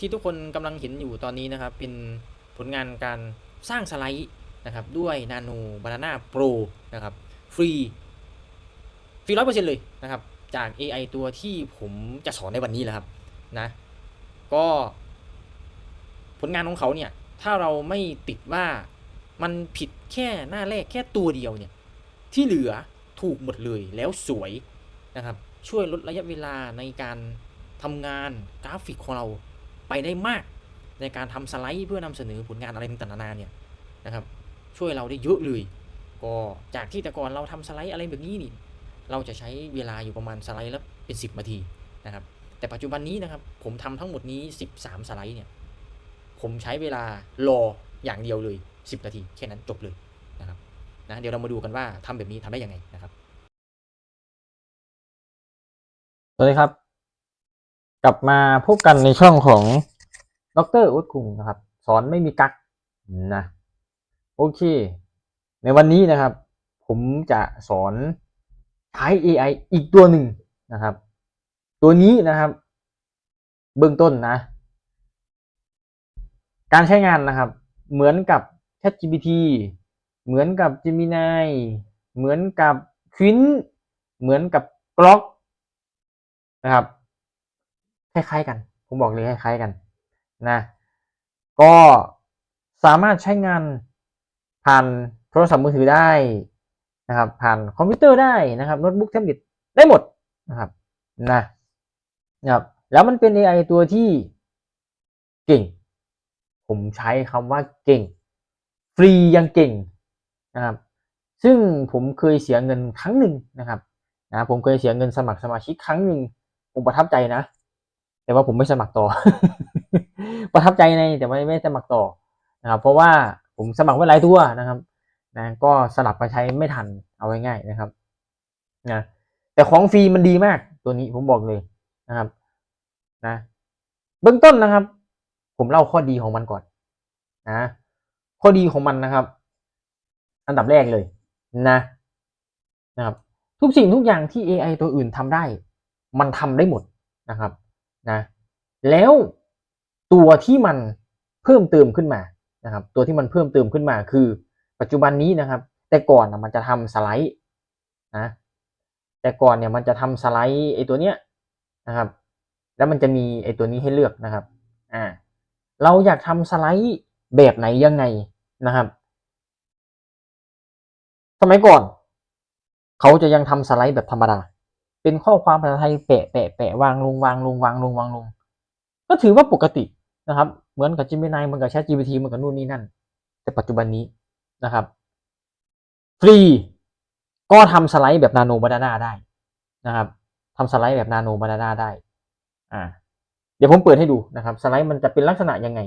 ที่ทุกคนกำลังเห็นอยู่ตอนนี้นะครับ เป็นผลงานการสร้างสไลด์นะครับด้วย Nano Banana Pro นะครับฟรีฟรีร้อยเปอร์เซ็นต์เลยนะครับ จาก AI ตัวที่ผมจะสอนในวันนี้แหละครับนะก็ผลงานของเขาเนี่ย ถ้าเราไม่ติดว่ามันผิดแค่หน้าแรกแค่ตัวเดียวเนี่ย ที่เหลือถูกหมดเลยแล้วสวยนะครับ ช่วยลดระยะเวลาในการทำงานกราฟิกของเรา ไปได้มาก ในการทำสไลด์เพื่อนำเสนอผลงานอะไรต่างๆนานาเนี่ยนะครับช่วยเราได้เยอะเลย ก็จากที่แต่ก่อนเราทำสไลด์อะไรแบบนี้นี่เราจะใช้เวลาอยู่ประมาณสไลด์ละเป็น 10นาทีนะครับ แต่ปัจจุบันนี้นะครับผมทำทั้งหมดนี้ 13 สไลด์เนี่ยผมใช้เวลารออย่างเดียวเลย 10 นาทีแค่นั้นจบเลยนะครับนะเดี๋ยวเรามาดูกันว่าทำแบบนี้ทำได้ยังไงนะครับสวัสดีครับ กลับมาพบกันในช่องของดรอุดคุงนะครับ สอนไม่มีกักนะโอเค ในวันนี้นะครับ ผมจะสอนใช้ AI อีกตัวหนึ่งนะครับ ตัวนี้นะครับ เบื้องต้นนะ การใช้งานนะครับ เหมือนกับ ChatGPT เหมือนกับ Gemini เหมือนกับ q u i n เหมือนกับ Grok นะครับ คล้ายๆกัน ผมบอกเลยคล้ายๆกันนะก็สามารถใช้งานผ่านโทรศัพท์มือถือได้นะครับ ผ่านคอมพิวเตอร์ได้นะครับโน้ตบุ๊กแท็บเล็ตได้หมดนะครับนะนะครับแล้วมันเป็น AI ตัวที่เก่ง ผมใช้คำว่าเก่ง ฟรียังเก่งนะครับซึ่งผมเคยเสียเงินครั้งหนึ่งนะครับนะผมเคยเสียเงินสมัครสมาชิกครั้งหนึ่งผมประทับใจนะ แต่ว่าผมไม่สมัครต่อ ประทับใจในแต่ไม่ไม่สมัครต่อนะครับ เพราะว่าผมสมัครไว้หลายตัวนะครับนะก็สลับมาใช้ไม่ทันเอาไว้ง่ายนะครับนะแต่ของฟรีมันดีมากตัวนี้ผมบอกเลยนะครับนะเบื้องต้นนะครับ ผมเล่าข้อดีของมันก่อนนะข้อดีของมันนะครับ อันดับแรกเลยนะนะครับ ทุกสิ่งทุกอย่างที่ AI ตัวอื่นทำได้ มันทำได้หมดนะครับ นะแล้วตัวที่มันเพิ่มเติมขึ้นมานะครับตัวที่มันเพิ่มเติมขึ้นมาคือ ปัจจุบันนี้นะครับ แต่ก่อนนะมันจะทำสไลด์นะแต่ก่อนเนี่ยมันจะทำสไลด์ไอตัวเนี้ยนะครับ แล้วมันจะมีไอตัวนี้ให้เลือกนะครับอ่าเราอยากทำสไลด์แบบไหนยังไงนะครับ สมัยก่อน เขาจะยังทำสไลด์แบบธรรมดา เป็นข้อความภาษาไทยแปะแปะแปะวางลงวางลงวางลงวางลง ก็ถือว่าปกตินะครับ เหมือนกับ Gemini เหมือนกับ ChatGPT เหมือนกับนู่นนี่นั่น แต่ปัจจุบันนี้นะครับ ฟรีก็ทำสไลด์แบบนาโนบานาน่าได้นะครับทำสไลด์แบบนาโนบานาน่าได้ อ่า เดี๋ยวผมเปิดให้ดูนะครับ สไลด์มันจะเป็นลักษณะยังไง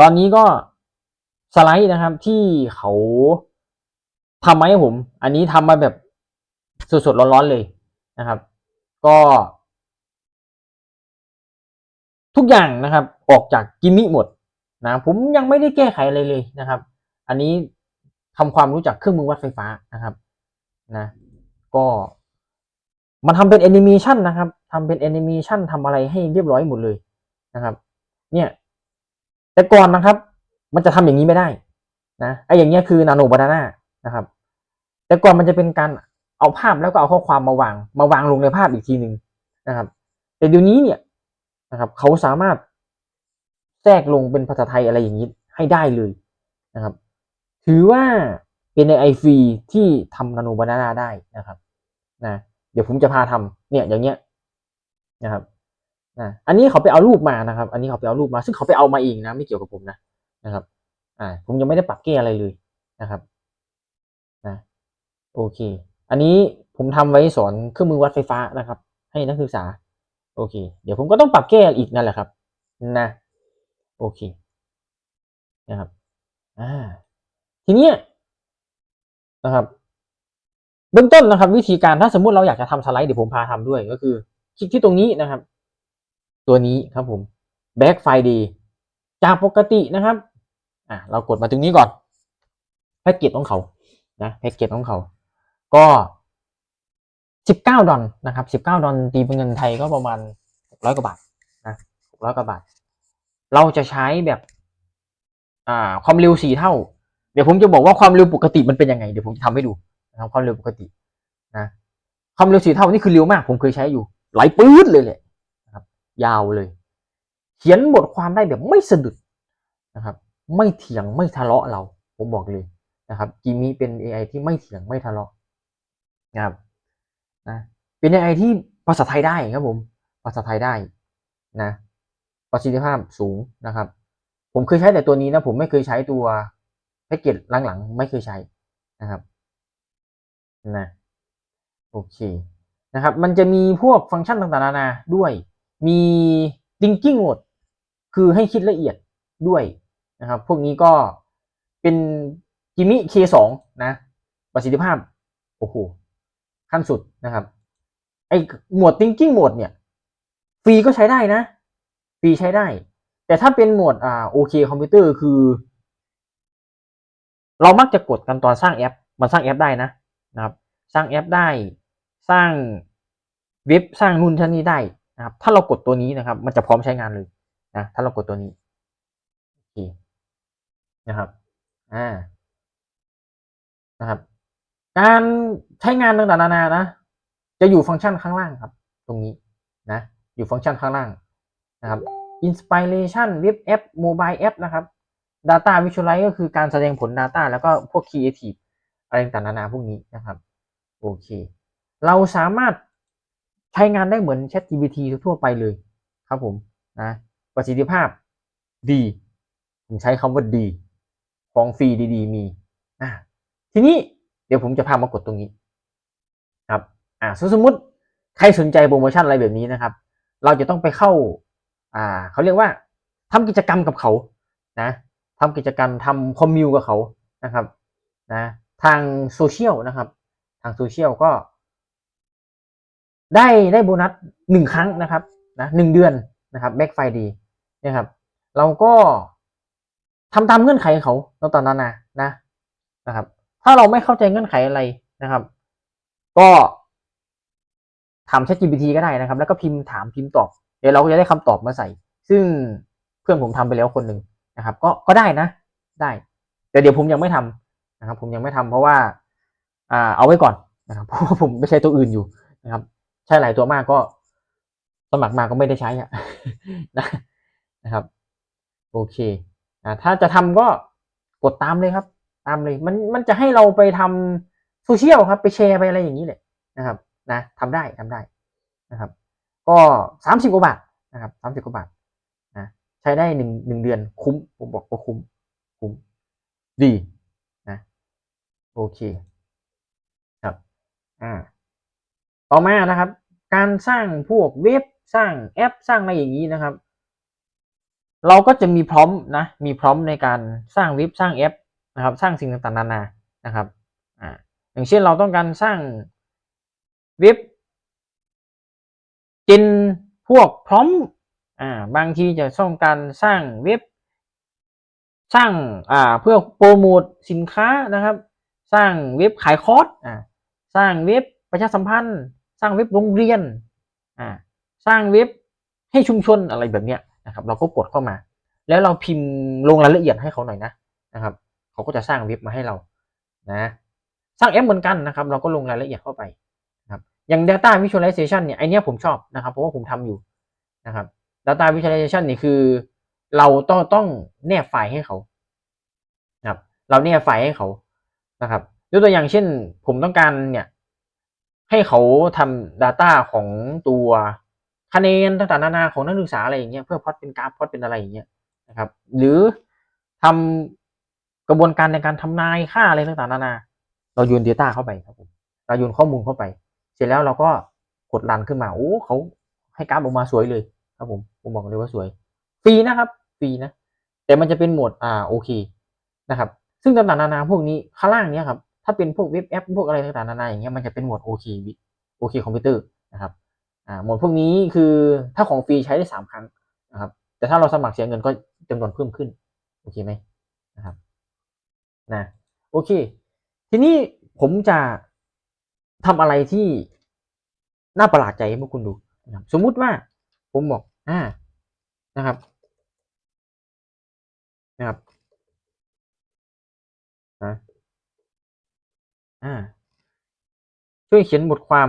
ตอนนี้ก็สไลด์นะครับที่เขาทำมาให้ผม อันนี้ทำมาแบบสดๆร้อนๆเลย นะครับ ก็ ทุกอย่างนะครับ ออกจากกิมมิหมดนะผมยังไม่ได้แก้ไขอะไรเลยนะครับ อันนี้ทำความรู้จักเครื่องมือวัดไฟฟ้านะครับนะก็มันทำเป็นแอนิเมชันนะครับทำเป็นแอนิเมชันทำอะไรให้เรียบร้อยหมดเลยนะครับ เนี่ย แต่ก่อนนะครับ มันจะทำอย่างนี้ไม่ได้นะไอ้อย่างเงี้ยคือนาโนบานาน่านะครับ แต่ก่อนมันจะเป็นการ เอาภาพแล้วก็เอาข้อความมาวาง มาวางลงในภาพอีกทีหนึ่งนะครับ แต่เดี๋ยวนี้เนี่ยนะครับ เขาสามารถแทรกลงเป็นภาษาไทยอะไรอย่างนี้ให้ได้เลยนะครับ ถือว่าเป็นในไอฟรีที่ทำนาโนบานาน่าได้นะครับนะเดี๋ยวผมจะพาทำเนี่ยอย่างเงี้ยนะครับนะอันนี้เขาไปเอารูปมานะครับ อันนี้เขาไปเอารูปมา ซึ่งเขาไปเอามาเองนะไม่เกี่ยวกับผมนะนะครับ อ่า ผมยังไม่ได้ปรับแก้อะไรเลยนะครับนะโอเค อันนี้ผมทำไว้สอนเครื่องมือวัดไฟฟ้านะครับ ให้นักศึกษา โอเค เดี๋ยวผมก็ต้องปรับแก้อีกนั่นแหละครับ นะ โอเค นะครับ อ่า ทีเนี้ยนะครับเบื้องต้นนะครับ วิธีการถ้าสมมุติเราอยากจะทำสไลด์เดี๋ยวผมพาทำด้วยก็คือ คลิกที่ตรงนี้นะครับ ตัวนี้ครับผม Back Friday จากปกตินะครับ อะเรากดมาตรงนี้ก่อนแพ็กเกจของเขานะแพ็กเกจของเขา ก็สิบเก้าดอลนะครับสิบเก้าดอลตีเป็นเงินไทยก็ประมาณหกร้อยกว่าบาทนะหกร้อยกว่าบาท เราจะใช้แบบ อ่า ความเร็วสี่เท่า เดี๋ยวผมจะบอกว่าความเร็วปกติมันเป็นยังไง เดี๋ยวผมจะทำให้ดูนะครับความเร็วปกตินะความเร็วสี่เท่านี่คือเร็วมาก ผมเคยใช้อยู่ ไหลปื๊ดเลยแหละนะครับ ยาวเลย เขียนบทความได้แบบไม่สะดุดนะครับ ไม่เถียงไม่ทะเลาะเรา ผมบอกเลยนะครับกีมีเป็น AI ที่ไม่เถียงไม่ทะเลาะ นะครับนะเป็น AI ที่ภาษาไทยได้ครับผม ภาษาไทยได้นะประสิทธิภาพสูงนะครับ ผมเคยใช้แต่ตัวนี้นะผมไม่เคยใช้ตัวแพ็กเกจหลังๆ ไม่เคยใช้นะครับนะโอเคนะครับ มันจะมีพวกฟังก์ชันต่างๆนานาด้วย มี thinking mode คือให้คิดละเอียดด้วยนะครับ พวกนี้ก็เป็นกิมิ K2 นะ ประสิทธิภาพ โอ้โห ขั้นสุดนะครับไอหมวด thinking mode เนี่ยฟรีก็ใช้ได้นะฟรีใช้ได้ แต่ถ้าเป็นหมวดอ่าโอเคคอมพิวเตอร์คือ เรามักจะกดกันตอนสร้างแอป มันสร้างแอปได้นะนะครับ สร้างแอปได้สร้างเว็บสร้างนู่นท่านี้ได้นะครับ ถ้าเรากดตัวนี้นะครับ มันจะพร้อมใช้งานเลยนะถ้าเรากดตัวนี้โอเคนะครับอ่านะครับ การใช้งานต่างๆนานานะ จะอยู่ฟังก์ชันข้างล่างครับ ตรงนี้นะ อยู่ฟังก์ชันข้างล่างนะครับ Inspiration Web App Mobile App นะครับ Data Visualize ก็คือการแสดงผล Data แล้วก็พวก Creative อะไรต่างๆนานาพวกนี้นะครับ โอเค เราสามารถใช้งานได้เหมือน ChatGPT ทั่วไปเลยครับผมนะประสิทธิภาพดีผมใช้คำว่าดี ของฟรีดี ๆ มีอ่าทีนี้ เดี๋ยวผมจะพามากดตรงนี้ครับอ่าสมมติใครสนใจโปรโมชั่นอะไรแบบนี้นะครับ เราจะต้องไปเข้า อ่าเขาเรียกว่าทำกิจกรรมกับเขานะทำกิจกรรมทำคอมมิวกับเขานะครับนะทางโซเชียลนะครับ ทางโซเชียลก็ ได้ได้โบนัสหนึ่งครั้งนะครับนะหนึ่งเดือนนะครับแบ็กไฟดีนะครับ เราก็ทำตามเงื่อนไขเขาเราตอนนั้นนะนะนะครับ ถ้าเราไม่เข้าใจเงื่อนไขอะไรนะครับ ก็ถาม ChatGPT ก็ได้นะครับ แล้วก็พิมพ์ถามพิมพ์ตอบ เดี๋ยวเราก็จะได้คำตอบมาใส่ ซึ่งเพื่อนผมทำไปแล้วคนหนึ่งนะครับ ก็ก็ได้นะ ได้ แต่เดี๋ยวผมยังไม่ทำนะครับ ผมยังไม่ทำเพราะว่าอ่าเอาไว้ก่อนนะครับเพราะว่าผมไม่ใช้ตัวอื่นอยู่นะครับ ใช้หลายตัวมากก็สมัครมาก็ไม่ได้ใช้อะนะนะครับ โอเคอ่าถ้าจะทำก็กดตามเลยครับ ตามเลยมันมันจะให้เราไปทำโซเชียลครับไปแชร์ไปอะไรอย่างนี้เลยนะครับนะทำได้ทำได้นะครับ ก็สามสิบกว่าบาทนะครับสามสิบกว่าบาทนะใช้ได้หนึ่งหนึ่งเดือนคุ้มผมบอกว่าคุ้มคุ้มดีนะโอเคครับอ่าต่อมานะครับ การสร้างพวกเว็บสร้างแอปสร้างอะไรอย่างนี้นะครับ เราก็จะมีพร้อมนะมีพร้อมในการสร้างเว็บสร้างแอป นะครับสร้างสิ่งต่างๆนานานะครับอ่าอย่างเช่นเราต้องการสร้างเว็บเป็นพวกพร้อมอ่าบางทีจะต้องการสร้างเว็บสร้างอ่าเพื่อโปรโมทสินค้านะครับ สร้างเว็บขายคอร์สอ่าสร้างเว็บประชาสัมพันธ์ สร้างเว็บโรงเรียนอ่าสร้างเว็บให้ชุมชนอะไรแบบเนี้ยนะครับ เราก็กดเข้ามา แล้วเราพิมพ์ลงรายละเอียดให้เขาหน่อยนะนะครับ เขาก็จะสร้างเว็บมาให้เรานะสร้างแอปเหมือนกันนะครับ เราก็ลงรายละเอียดเข้าไปนะครับอย่าง Data Visualization เนี่ยไอเนี้ยผมชอบนะครับ เพราะว่าผมทำอยู่นะครับ Data Visualization นี่คือ เราต้องต้องแนบไฟล์ให้เขานะครับ เราแนบไฟล์ให้เขานะครับยกตัวอย่างเช่น ผมต้องการเนี่ยให้เขาทำ Data ของตัวคะแนนต่างๆนานาของนักศึกษาอะไรอย่างเงี้ยเพื่อพอดเป็นกราฟพอดเป็นอะไรอย่างเงี้ยนะครับ หรือทำ กระบวนการในการทำนายค่าอะไรต่างๆนานา เราโยน Data เข้าไปครับผมเราโยนข้อมูลเข้าไป เสร็จแล้วเราก็กดรันขึ้นมาโอ้เขาให้กราฟออกมาสวยเลยครับผมผมบอกเลยว่าสวยฟรีนะครับฟรีนะ แต่มันจะเป็นโหมดอ่าโอเคนะครับ ซึ่งต่างๆนานาพวกนี้ข้างล่างเนี้ยครับถ้าเป็นพวกเว็บแอปพวกอะไรต่างๆนานาอย่างเงี้ยมันจะเป็นโหมดโอเคโอเคคอมพิวเตอร์นะครับอ่าโหมดพวกนี้คือถ้าของฟรีใช้ได้สามครั้งนะครับแต่ถ้าเราสมัครเสียเงินก็จำนวนเพิ่มขึ้นโอเคไหมนะครับ นะโอเค ทีนี้ผมจะทำอะไรที่น่าประหลาดใจให้พวกคุณดูนะครับสมมุติว่าผมบอกอ่านะครับนะครับนะอ่าช่วยเขียนบทความ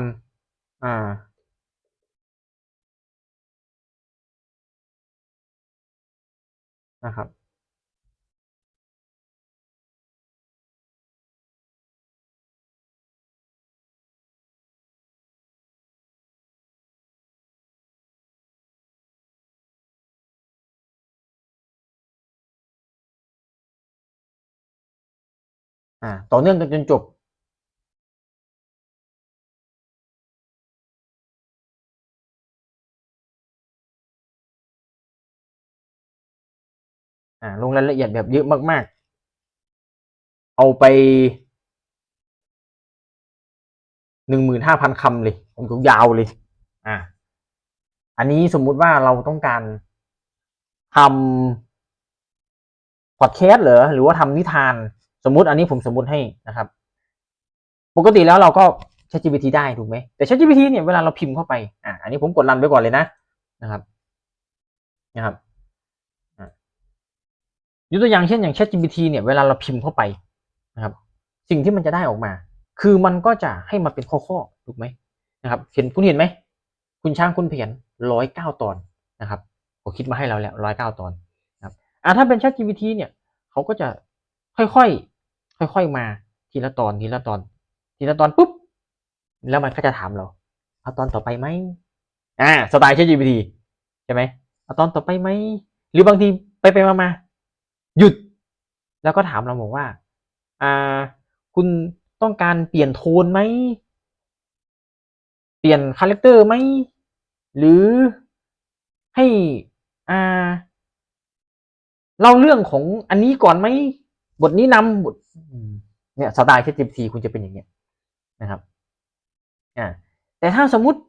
อ่านะครับ อ่าต่อเนื่องกันจนจบอ่าลงรายละเอียดแบบเยอะมาก ๆ เอาไปหนึ่งหมื่นห้าพันคำเลยผมยาวเลย อ่าอันนี้สมมุติว่าเราต้องการทำพอดแคสต์เหรอหรือว่าทำนิทาน สมมุติอันนี้ผมสมมุติให้นะครับ ปกติแล้วเราก็ใช้ GPT ได้ถูกไหมแต่ ChatGPT เนี่ยเวลาเราพิมพ์เข้าไปอ่าอันนี้ผมกดรันไปก่อนเลยนะนะครับนะครับยกตัวอย่างเช่นอย่าง ChatGPT เนี่ยเวลาเราพิมพ์เข้าไปนะครับ สิ่งที่มันจะได้ออกมา คือมันก็จะให้มาเป็นข้อๆถูกไหมนะครับ เห็นคุณเห็นไหมคุณช้างคุณเพียนร้อยเก้าตอนนะครับผมคิดมาให้เราแล้วร้อยเก้าตอนนะครับอ่าถ้าเป็น ChatGPT เนี่ยเขาก็จะค่อยๆ ค่อยๆมาทีละตอนทีละตอน ทีละตอนปุ๊บ แล้วมันก็จะถามเรา เอาตอนต่อไปไหมอ่าสไตล์ ChatGPT ใช่ไหมเอาตอนต่อไปไหมหรือบางทีไปไปมามาหยุด แล้วก็ถามเราบอกว่า อ่า คุณต้องการเปลี่ยนโทนไหมเปลี่ยนคาแรคเตอร์ไหมหรือให้อ่าเล่าเรื่องของอันนี้ก่อนไหม บทนี้นำบทอืมเนี่ยสไตล์ ChatGPT คุณจะเป็นอย่างเงี้ยนะครับอ่าแต่ถ้าสมมุติ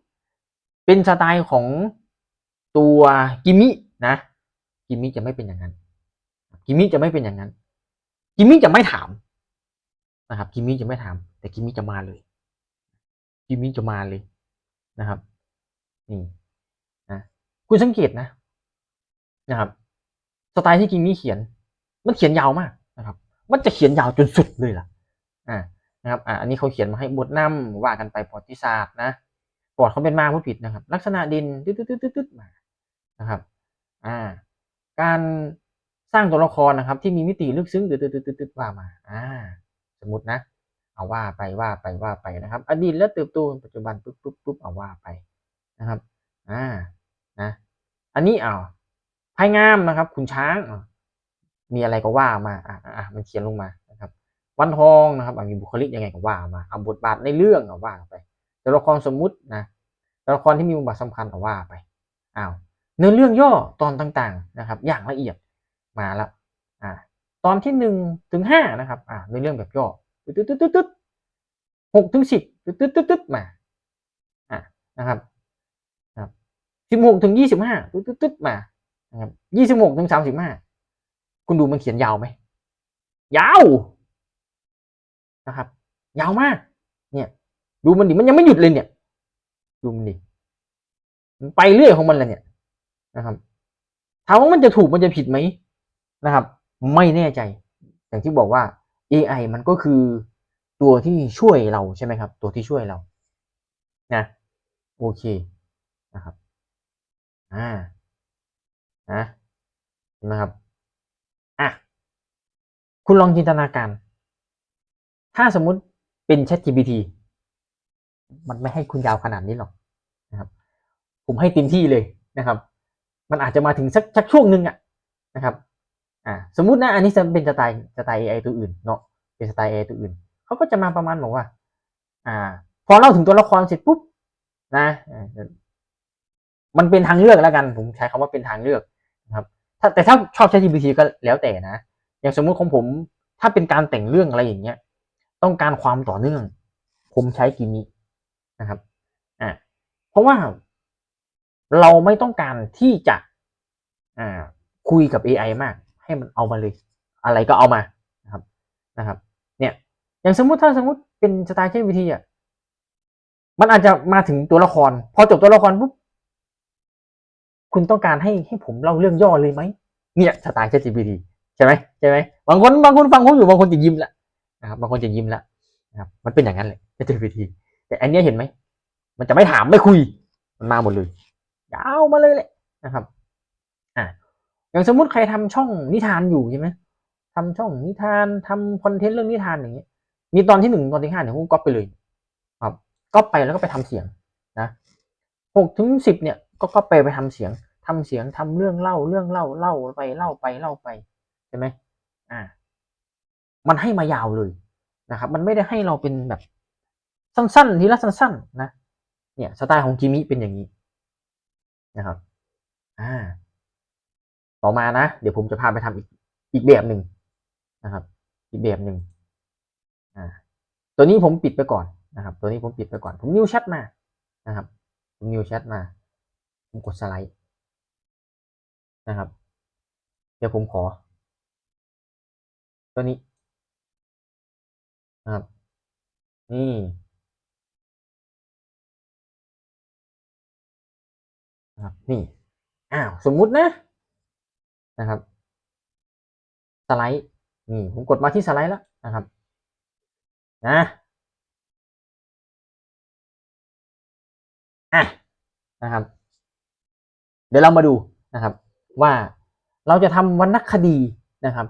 เป็นสไตล์ของตัวกิมินะกิมิจะไม่เป็นอย่างนั้นกิมิจะไม่เป็นอย่างนั้นกิมิจะไม่ถามนะครับกิมิจะไม่ถาม แต่กิมิจะมาเลยกิมิจะมาเลยนะครับนี่นะคุณสังเกตนะนะครับ สไตล์ที่กิมิเขียน มันเขียนยาวมาก นะครับ มันจะเขียนยาวจนสุดเลยล่ะอ่านะครับอ่าอันนี้เขาเขียนมาให้บทนำว่ากันไปประวัติศาสตร์นะปอดเขาเป็นมาผู้ผิดนะครับ ลักษณะด่นตึ๊ดตึ๊ดตึ๊ดตึ๊ดตืดมานะครับอ่าการสร้างตัวละครนะครับ ที่มีมิติลึกซึ้งตึ๊ดตึ๊ดตึ๊ดตึ๊ดตืดว่ามาอ่าสมมตินะ เอาว่าไปว่าไปว่าไปนะครับ อดีตและเติบโตปัจจุบันปุ๊บปุ๊บปุ๊บเอาว่าไปนะครับอ่านะอันนี้เอาภายงามนะครับ คุณช้างอ มีอะไรก็ว่ามาอ่าอ่ามันเขียนลงมานะครับ วันทองนะครับมีบุคลิกยังไงก็ว่ามาเอาบทบาทในเรื่องก็ว่าไปตัวละครสมมุตินะตัวละครที่มีบทบาทสำคัญก็ว่าไปอ้าวเนื้อเรื่องย่อตอนต่างๆนะครับ อย่างละเอียดมาแล้วอ่าตอนที่หนึ่งถึงห้านะครับอ่าในเรื่องแบบย่อตึ๊ดตึ๊ดตึ๊ดตึ๊ดหกถึงสิบตึ๊ดตึ๊ดตึ๊ดตึ๊ดมาอ่านะครับนะครับสิบหกถึงยี่สิบห้าตึ๊ดตึ๊ดตึ๊ดมานะครับยี่สิบหกถึงสามสิบห้า คุณดูมันเขียนยาวไหม ยาวนะครับ ยาวมาก เนี่ย ดูมันดิมันยังไม่หยุดเลยเนี่ย ดูมันดิมันไปเรื่อยของมันเลยเนี่ยนะครับถามว่ามันจะถูกมันจะผิดไหมนะครับ ไม่แน่ใจ อย่างที่บอกว่า AI มันก็คือตัวที่ช่วยเราใช่ไหมครับ ตัวที่ช่วยเรานะโอเคนะครับ อ่านะเห็นไหมครับ คุณลองจินตนาการ ถ้าสมมุติเป็น Chat GPT มันไม่ให้คุณยาวขนาดนี้หรอกนะครับ ผมให้เต็มที่เลยนะครับ มันอาจจะมาถึงสักสักช่วงหนึ่งอะนะครับ อ่า สมมุตินะอันนี้จะเป็นสไตล์สไตล์ AI ตัวอื่นเนาะ เป็นสไตล์ AI ตัวอื่น เขาก็จะมาประมาณบอกว่า อ่า พอเล่าถึงตัวละครเสร็จปุ๊บนะมันเป็นทางเลือกแล้วกัน ผมใช้คำว่าเป็นทางเลือกนะครับ แต่ถ้าชอบ ChatGPT ก็แล้วแต่นะ อย่างสมมุติของผม ถ้าเป็นการแต่งเรื่องอะไรอย่างเงี้ย ต้องการความต่อเนื่อง ผมใช้กิมินะครับอ่าเพราะว่าเราไม่ต้องการที่จะอ่าคุยกับ AI มาก ให้มันเอามาเลย อะไรก็เอามานะครับนะครับ เนี่ย อย่างสมมุติถ้าสมมุติเป็นสไตล์ ChatGPT อะมันอาจจะมาถึงตัวละคร พอจบตัวละครปุ๊บคุณต้องการให้ให้ผมเล่าเรื่องย่อเลยไหมเนี่ยสไตล์ ChatGPT ใช่ไหมใช่ไหมบางคนบางคนฟังผมอยู่บางคนจะยิ้มละนะครับบางคนจะยิ้มละนะครับมันเป็นอย่างนั้นเลย ChatGPT แต่อันนี้เห็นไหมมันจะไม่ถามไม่คุย มันมาหมดเลยยาวมาเลยแหละนะครับ อะอย่างสมมุติใครทำช่องนิทานอยู่ใช่ไหมทำช่องนิทานทำคอนเทนต์เรื่องนิทานอย่างเงี้ย มีตอนที่หนึ่งตอนที่ห้าเนี่ยผมก๊อปไปเลย ครับก๊อปไปแล้วก็ไปทำเสียงนะหกถึงสิบเนี่ยก็ก๊อปไปไปทำเสียงทำเสียงทำเรื่องเล่าเรื่องเล่าเล่าไปเล่าไปเล่าไป ใช่ไหมอ่า มันให้มายาวเลยนะครับ มันไม่ได้ให้เราเป็นแบบสั้นๆทีละสั้นๆ นะ เนี่ยสไตล์ของจิมิเป็นอย่างนี้นะครับ อ่า ต่อมานะ เดี๋ยวผมจะพาไปทำอีกอีกแบบหนึ่งนะครับ อีกแบบหนึ่งอ่า ตัวนี้ผมปิดไปก่อนนะครับ ตัวนี้ผมปิดไปก่อน ผมนิวแชทมานะครับ ผมนิวแชทมา ผมกดสไลด์นะครับ เดี๋ยวผมขอ ตัวนี้นะครับ นี่นะครับนี่อ้าวสมมุตินะนะครับ สไลด์นี่ผมกดมาที่สไลด์แล้วนะครับนะอะนะครับ เดี๋ยวเรามาดูนะครับ ว่าเราจะทำวรรณคดีนะครับ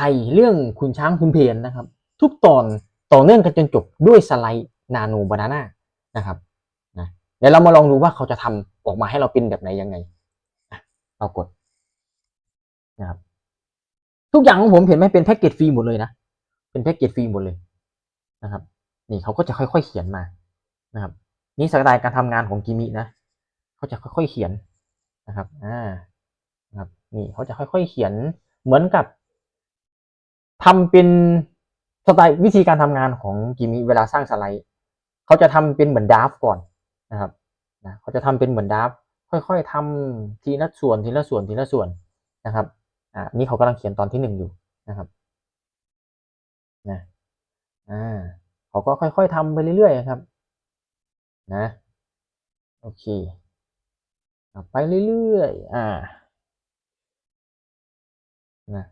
ไทยเรื่องคุณช้างคุณเพนนะครับ ทุกตอนต่อเนื่องกันจนจบด้วยสไลด์นาโนบานาน่านะครับนะเดี๋ยวเรามาลองดูว่าเขาจะทำออกมาให้เราเป็นแบบไหนยังไงเรากดนะครับทุกอย่างของผมเห็นไหมเป็นแพ็กเกจฟรีหมดเลยนะเป็นแพ็กเกจฟรีหมดเลยนะครับ นี่เขาก็จะค่อยๆเขียนมานะครับ นี่สไตล์การทำงานของกิมินะเขาจะค่อยๆเขียนนะครับอ่านะครับนี่เขาจะค่อยๆเขียนเหมือนกับ ทำเป็นสไตล์วิธีการทำงานของกิมิเวลาสร้างสไลด์ เขาจะทำเป็นเหมือนดาฟก่อนนะครับนะเขาจะทำเป็นเหมือนดาฟค่อยๆทำทีละส่วนทีละส่วนทีละส่วนนะครับอ่านี่เขากำลังเขียนตอนที่หนึ่งอยู่นะครับนะอ่าเขาก็ค่อยๆทำไปเรื่อยๆครับ นะโอเคไปเรื่อยๆอ่านะ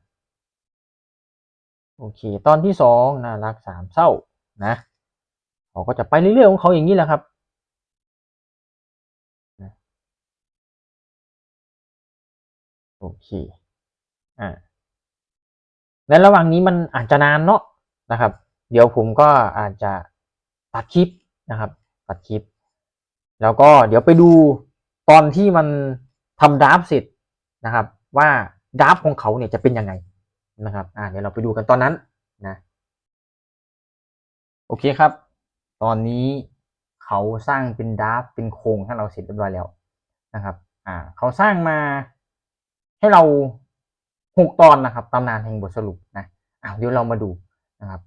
โอเค ตอนที่สองน่ารักสามเศร้านะเขาก็จะไปเรื่อยๆของเขาอย่างนี้แหละครับโอเคอ่าในระหว่างนี้มันอาจจะนานเนาะนะครับ เดี๋ยวผมก็อาจจะตัดคลิปนะครับ ตัดคลิป แล้วก็เดี๋ยวไปดูตอนที่มันทำดราฟเสร็จนะครับ ว่าดราฟของเขาเนี่ยจะเป็นยังไง นะครับอ่าเดี๋ยวเราไปดูกันตอนนั้นนะโอเคครับ ตอนนี้เขาสร้างเป็นดราฟเป็นโครงให้เราเสร็จเรียบร้อยแล้วนะครับ อ่า เขาสร้างมาให้เราหกตอนนะครับตำนานแห่งบทสรุปนะอ่าเดี๋ยวเรามาดูนะครับ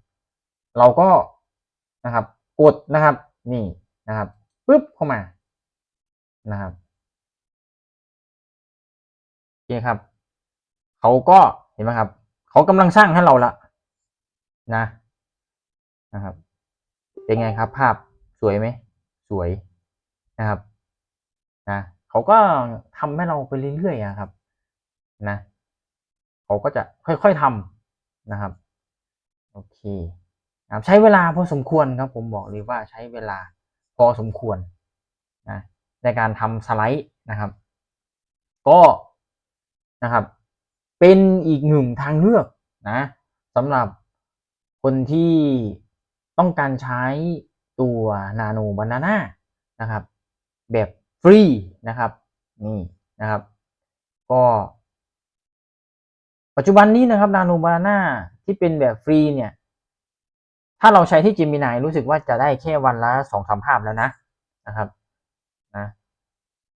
เราก็นะครับ กดนะครับ นี่นะครับปึ๊บเข้ามานะครับโอเคครับ เขาก็เห็นไหมครับ เขากำลังสร้างให้เราละนะนะครับ เป็นไงครับ ภาพสวยไหมสวยนะครับนะเขาก็ทำให้เราไปเรื่อยๆครับนะเขาก็จะค่อยๆทำนะครับโอเคนะใช้เวลาพอสมควรครับผมบอกเลยว่าใช้เวลาพอสมควรนะในการทำสไลด์นะครับ ก็นะครับ เป็นอีกหนึ่งทางเลือกนะสำหรับคนที่ต้องการใช้ตัวนาโนบานาน่านะครับ แบบฟรีนะครับนี่นะครับ ก็ ปัจจุบันนี้นะครับนาโนบานาน่าที่เป็นแบบฟรีเนี่ย ถ้าเราใช้ที่จิมินายรู้สึกว่าจะได้แค่วันละสองสามภาพแล้วนะนะครับนะ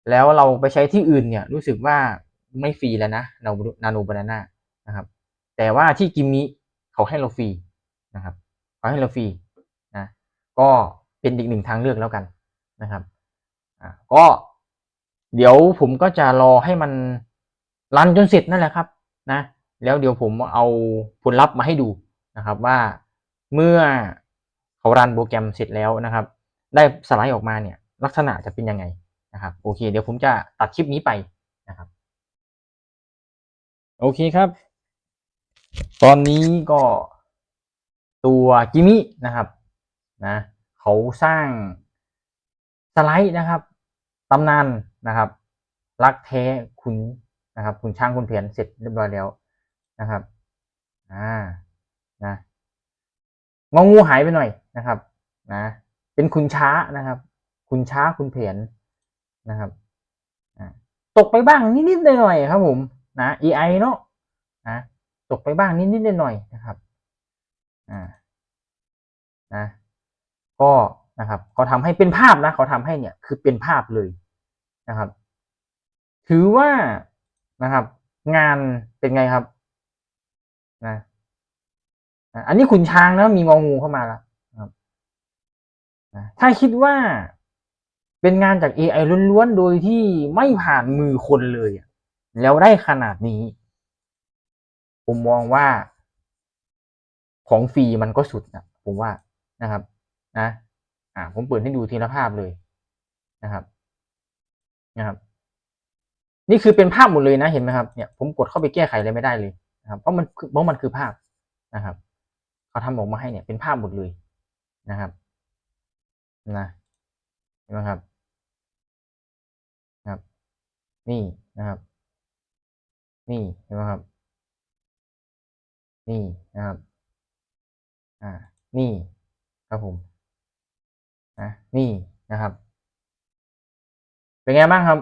แล้วเราไปใช้ที่อื่นเนี่ยรู้สึกว่า ไม่ฟรีแล้วนะนานาโนบานาน่านะครับ แต่ว่าที่กิมมิเขาให้เราฟรีนะครับเขาให้เราฟรีนะก็เป็นอีกหนึ่งทางเลือกแล้วกันนะครับอ่าก็เดี๋ยวผมก็จะรอให้มันรันจนเสร็จนั่นแหละครับนะแล้วเดี๋ยวผมเอาผลลัพธ์มาให้ดูนะครับว่าเมื่อเขารันโปรแกรมเสร็จแล้วนะครับ ได้สไลด์ออกมาเนี่ยลักษณะจะเป็นยังไงนะครับโอเค เดี๋ยวผมจะตัดคลิปนี้ไปนะครับ โอเคครับ ตอนนี้ก็ตัวจิมินะครับนะเขาสร้างสไลด์นะครับตำนานนะครับ รักแท้คุณนะครับ คุณช่างคุณเพียนเสร็จเรียบร้อยแล้วนะครับอ่านะงองูหายไปหน่อยนะครับนะเป็นคุณช้านะครับ คุณช้าคุณเพียนนะครับอ่าตกไปบ้างนิดๆหน่อยๆครับผม นะ AI เนาะนะตกไปบ้างนิดๆหน่อยๆนะครับอ่านะก็นะครับเขาทำให้เป็นภาพนะเขาทำให้เนี่ยคือเป็นภาพเลยนะครับ ถือว่านะครับ งานเป็นไงครับนะอะอันนี้ขุนช้างนะมีงองูเข้ามาแล้วนะถ้าคิดว่าเป็นงานจาก AI ล้วนๆ โดยที่ไม่ผ่านมือคนเลยอะ แล้วได้ขนาดนี้ ผมมองว่า ของฟรีมันก็สุดนะผมว่านะครับ นะ อ่า ผมเปิดให้ดูทีละภาพเลยนะครับ นะครับ นี่คือเป็นภาพหมดเลยนะเห็นไหมครับเนี่ยผมกดเข้าไปแก้ไขอะไรไม่ได้เลยนะครับ เพราะมันเพราะมันคือภาพนะครับเขาทำออกมาให้เนี่ยเป็นภาพหมดเลยนะครับ นะเห็นไหมครับ ครับ นี่นะครับ นี่เห็นไหมครับ นี่นะครับ อ่า นี่ครับผมนะนี่นะครับ เป็นไงบ้างครับ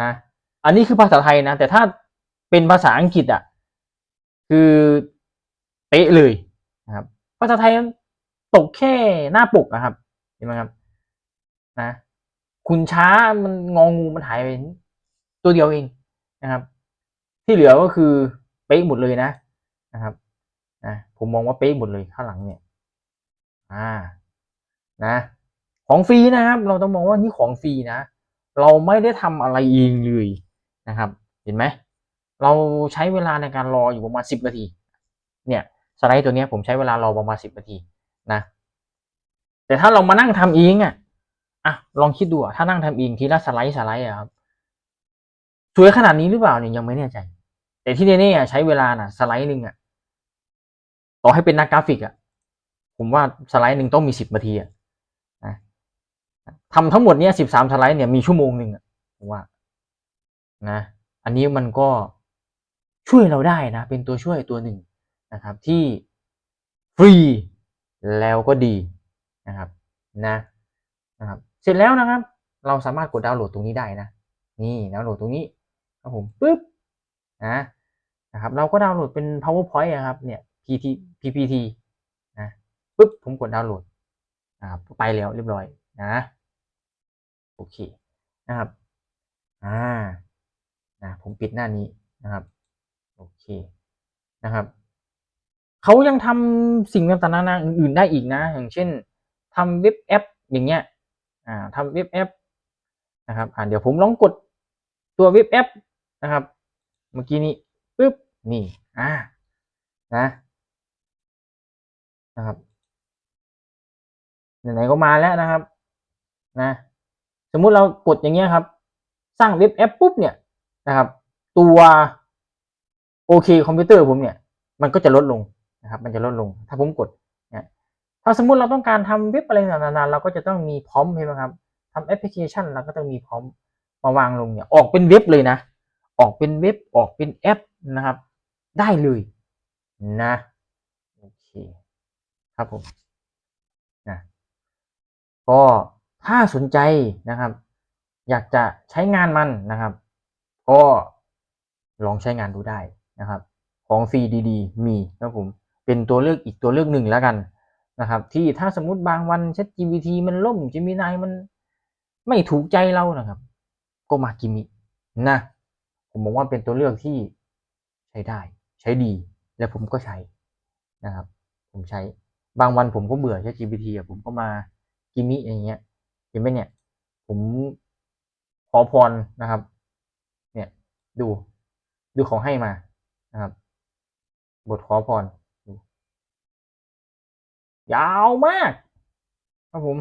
นะอันนี้คือภาษาไทยนะ แต่ถ้าเป็นภาษาอังกฤษอะ คือเป๊ะเลยนะครับ ภาษาไทยตกแค่หน้าปกนะครับเห็นไหมครับ นะ คุณช้ามันงองูมันหายไปตัวเดียวเองนะครับ ที่เหลือก็คือเป๊ะหมดเลยนะนะครับนะผมมองว่าเป๊ะหมดเลยข้างหลังเนี่ย อ่านะของฟรีนะครับ เราต้องมองว่านี่ของฟรีนะ เราไม่ได้ทำอะไรเองเลยนะครับ เห็นไหมเราใช้เวลาในการรออยู่ประมาณสิบนาที เนี่ยสไลด์ตัวนี้ผมใช้เวลารอประมาณสิบนาทีนะ แต่ถ้าเรามานั่งทำเองอะอะลองคิดดูถ้านั่งทำเองทีละสไลด์สไลด์อะครับ สวยขนาดนี้หรือเปล่าเนี่ยยังไม่แน่ใจ แต่ที่แน่ๆใช้เวลาน่ะ สไลด์หนึ่งอะต่อให้เป็นนักกราฟิกอะผมว่าสไลด์หนึ่งต้องมีสิบนาทีอะนะทำทั้งหมดเนี้ยสิบสามสไลด์เนี่ยมีชั่วโมงหนึ่งอะผมว่านะ อันนี้มันก็ช่วยเราได้นะ เป็นตัวช่วยตัวหนึ่งนะครับ ที่ฟรีแล้วก็ดีนะครับนะนะครับ เสร็จแล้วนะครับ เราสามารถกดดาวน์โหลดตรงนี้ได้นะ นี่ดาวน์โหลดตรงนี้ ครับผมปึ๊บนะนะครับเราก็ดาวน์โหลดเป็น powerpoint อะครับเนี่ย pt ppt นะปึ๊บผมกดดาวน์โหลดอ่าไปแล้วเรียบร้อยนะโอเคนะครับอ่านะผมปิดหน้านี้นะครับโอเคนะครับเขายังทำสิ่งต่างๆนานาอื่นๆได้อีกนะ อย่างเช่นทำเว็บแอป อย่างเงี้ยอ่าทำเว็บแอปนะครับอ่าเดี๋ยวผมลองกดตัวเว็บแอป นะครับ เมื่อกี้นี้ปึ๊บนี่อ่านะนะครับไหนๆก็มาแล้วนะครับ นะ สมมุติเรากดอย่างเงี้ยครับ สร้างเว็บแอปปุ๊บเนี่ยนะครับ ตัวโอเคคอมพิวเตอร์ผมเนี่ย มันก็จะลดลงนะครับ มันจะลดลง ถ้าผมกดเนี่ยถ้าสมมุติเราต้องการทำเว็บอะไรต่างๆเราก็จะต้องมีพร้อมใช่ไหมครับทำแอปพลิเคชันเราก็ต้องมีพร้อมมาวางลงเนี่ย ออกเป็นเว็บเลยนะ ออกเป็นเว็บออกเป็นแอปนะครับ ได้เลยนะโอเคครับผมนะก็ถ้าสนใจนะครับ อยากจะใช้งานมันนะครับ ก็ลองใช้งานดูได้นะครับ ของฟรีดีๆ มีครับผมเป็นตัวเลือกอีกตัวเลือกหนึ่งแล้วกันนะครับ ที่ถ้าสมมติบางวัน ChatGPT มันล่ม Gemini มันไม่ถูกใจเรานะครับ ก็มากิมินะ ผมมองว่าเป็นตัวเลือกที่ใช้ได้ ใช้ดี และผมก็ใช้นะครับ ผมใช้บางวันผมก็เบื่อ ChatGPT อะผมก็มากิมิอย่างเงี้ยเห็นไหมเนี่ย ผมขอพรนะครับ เนี่ย ดู ดูของให้มานะครับ บทขอพรยาวมากครับผม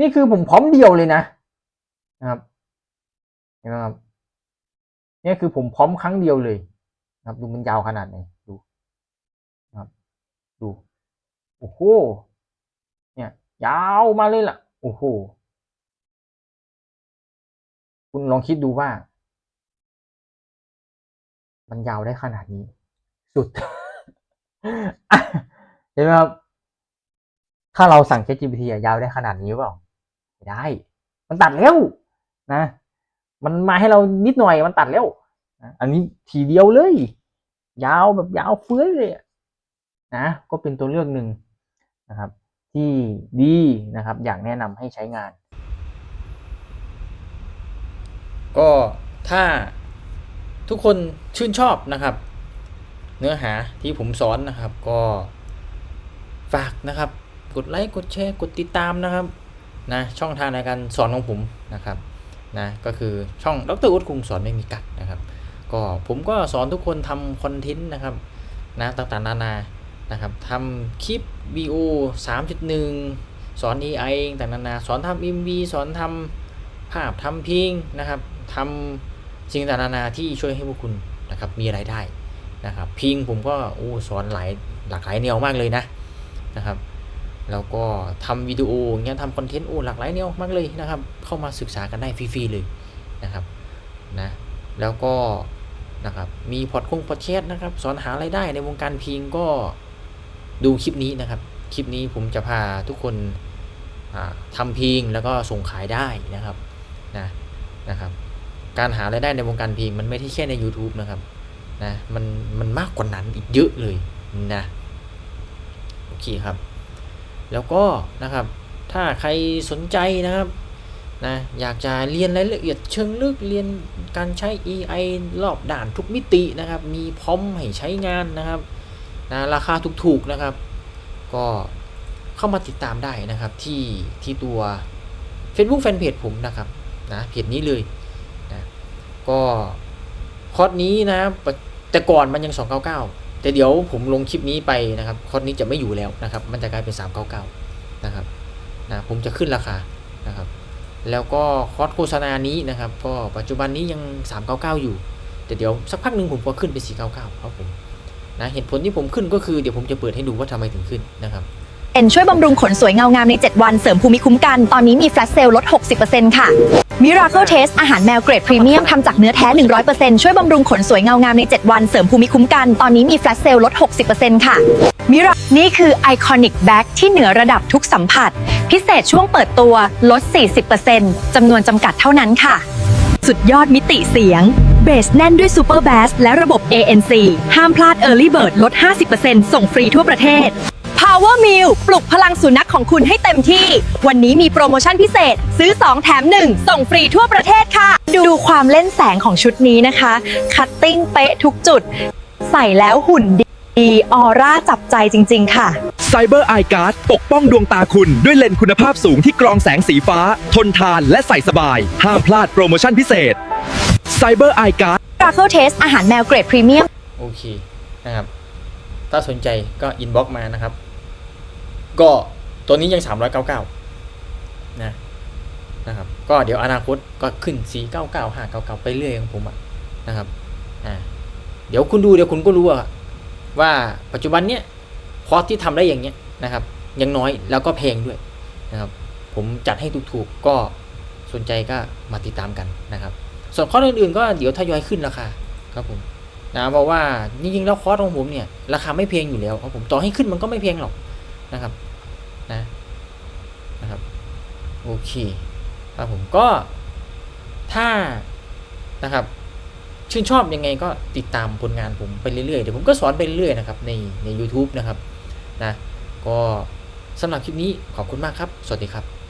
นี่คือผมพร้อมเดียวเลยนะ นะครับเห็นไหมครับ นี่คือผมพร้อมครั้งเดียวเลยนะครับ ดูมันยาวขนาดไหนดูนะครับ ดู โอ้โหเนี่ย ยาวมาเลยล่ะ โอ้โหคุณลองคิดดูว่า มันยาวได้ขนาดนี้ สุดเห็นไหมครับ ถ้าเราสั่ง ChatGPT อะยาวได้ขนาดนี้หรือเปล่าไม่ได้ มันตัดแล้วนะ มันมาให้เรานิดหน่อยมันตัดแล้วอันนี้ทีเดียวเลย ยาวแบบยาวเฟื้อยเลยนะก็เป็นตัวเลือกหนึ่งนะครับ ที่ดีนะครับ อยากแนะนำให้ใช้งาน ก็ถ้าทุกคนชื่นชอบนะครับ เนื้อหาที่ผมสอนนะครับก็ฝากนะครับ กดไลค์กดแชร์กดติดตามนะครับนะช่องทางในการสอนของผมนะครับ นะก็คือช่องดรอุดคุงสอนไม่มีกัดนะครับ ก็ผมก็สอนทุกคนทำคอนเทนต์นะครับนะต่างๆนานานะครับทำคลิปวิดีโอ3.1สอน AI เองต่างๆนานาสอนทำ MV สอนทำภาพทำเพลงนะครับทำสิ่งต่างๆนานาที่ช่วยให้พวกคุณนะครับมีรายได้นะครับเพลงผมก็โอ้สอนหลายหลากหลายแนวมากเลยนะนะครับ แล้วก็ทำวิดีโออย่างเงี้ยทำคอนเทนต์โอ้หลากหลายแนวมากเลยนะครับ เข้ามาศึกษากันได้ฟรีๆเลยนะครับนะแล้วก็นะครับมีพอดคงพอดแคสต์นะครับ สอนหารายได้ในวงการเพลงก็ดูคลิปนี้นะครับ คลิปนี้ผมจะพาทุกคนอ่าทำเพลงแล้วก็ส่งขายได้นะครับนะนะครับ การหารายได้ในวงการเพลงมันไม่ใช่แค่ใน YouTube นะครับนะมันมันมากกว่านั้นอีกเยอะเลยนะโอเคครับ แล้วก็นะครับ ถ้าใครสนใจนะครับนะอยากจะเรียนรายละเอียดเชิงลึกเรียนการใช้ AI รอบด่านทุกมิตินะครับ มีพร้อมให้ใช้งานนะครับนะราคาถูกๆนะครับ ก็เข้ามาติดตามได้นะครับที่ที่ตัว Facebook Fanpage ผมนะครับนะเพจนี้เลยนะก็คอร์สนี้นะแต่ก่อนมันยัง 299 แต่เดี๋ยวผมลงคลิปนี้ไปนะครับคอร์สนี้จะไม่อยู่แล้วนะครับ มันจะกลายเป็น 399 นะครับนะผมจะขึ้นราคานะครับ แล้วก็คอร์สโฆษณานี้นะครับ ก็ปัจจุบันนี้ยัง 399 อยู่ แต่เดี๋ยวสักพักหนึ่งผมก็ขึ้นเป็น499 ครับผมนะเหตุผลที่ผมขึ้นก็คือเดี๋ยวผมจะเปิดให้ดูว่าทำไมถึงขึ้นนะครับเอ็นช่วยบำรุงขนสวยเงางามใน 7 วันเสริมภูมิคุ้มกัน ตอนนี้มีแฟลชเซลลด 60%ค่ะ Miracle Taste อาหารแมวเกรดพรีเมียมทำจากเนื้อแท้ 100%ช่วยบำรุงขนสวยเงางามใน 7 วัน เสริมภูมิคุ้มกัน ตอนนี้มีแฟลชเซลลด 60%ค่ะ Mira นี่คือไอคอนิกแบ็กที่เหนือระดับทุกสัมผัส พิเศษช่วงเปิดตัวลด 40%จำนวนจำกัดเท่านั้นค่ะ สุดยอดมิติเสียง เบสแน่นด้วย Super Bass และระบบ ANC ห้ามพลาด Early Bird ลด 50%ส่งฟรีทั่วประเทศ Power Meal ปลุกพลังสุนัขของคุณให้เต็มที่ วันนี้มีโปรโมชั่นพิเศษ ซื้อ 2 แถม 1 ส่งฟรีทั่วประเทศค่ะ ดูความเล่นแสงของชุดนี้นะคะ คัตติ้งเป๊ะทุกจุด ใส่แล้วหุ่นดีออร่าจับใจจริง ๆ ค่ะไซเบอร์ไอการ์ดปกป้องดวงตาคุณด้วยเลนส์คุณภาพสูงที่กรองแสงสีฟ้า ทนทานและใส่สบาย ห้ามพลาดโปรโมชั่นพิเศษไซเบอร์ไอการ์ด Miracle Taste อาหารแมวเกรดพรีเมียม โอเคนะครับ ถ้าสนใจก็อินบ็อกมานะครับ ก็ตัวนี้ยัง 399นะนะครับ ก็เดี๋ยวอนาคตก็ขึ้น 499 599 ไปเรื่อยของผมอะนะครับอ่าเดี๋ยวคุณดูเดี๋ยวคุณก็รู้อะว่าปัจจุบันเนี้ยคอร์สที่ทำได้อย่างเนี้ยนะครับยังน้อยแล้วก็แพงด้วยนะครับ ผมจัดให้ถูกๆก็สนใจก็มาติดตามกันนะครับ ส่วนคอร์สอื่นๆ ก็เดี๋ยวทยอยขึ้นราคาครับผมนะเพราะว่าจริงๆแล้วคอร์สของผมเนี่ยราคาไม่แพงอยู่แล้วครับผมต่อให้ขึ้นมันก็ไม่แพงหรอก นะครับนะนะครับโอเคครับผมก็ถ้านะครับชื่นชอบยังไงก็ติดตามผลงานผมไปเรื่อยๆเดี๋ยวผมก็สอนไปเรื่อยๆนะครับในใน u t u b e นะครับนะก็สำหรับคลิปนี้ขอบคุณมากครับ สวัสดีครับ